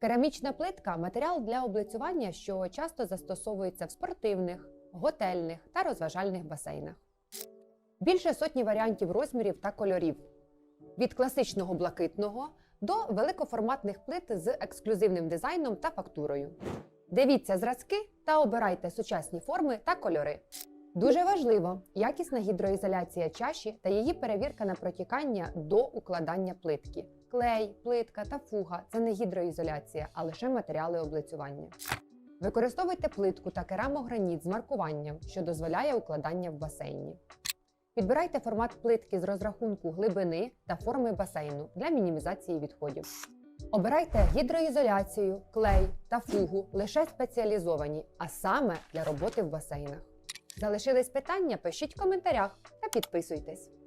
Керамічна плитка матеріал для облицювання, що часто застосовується в спортивних, готельних та розважальних басейнах. Більше сотні варіантів розмірів та кольорів від класичного блакитного до великоформатних плит з ексклюзивним дизайном та фактурою. Дивіться зразки та обирайте сучасні форми та кольори. Дуже важливо якісна гідроізоляція чаші та її перевірка на протікання до укладання плитки. Клей, плитка та фуга це не гідроізоляція, а лише матеріали облицювання. Використовуйте плитку та керамограніт з маркуванням, що дозволяє укладання в басейні. Підбирайте формат плитки з розрахунку глибини та форми басейну для мінімізації відходів. Обирайте гідроізоляцію, клей та фугу лише спеціалізовані, а саме для роботи в басейнах. Залишились питання? Пишіть в коментарях та підписуйтесь.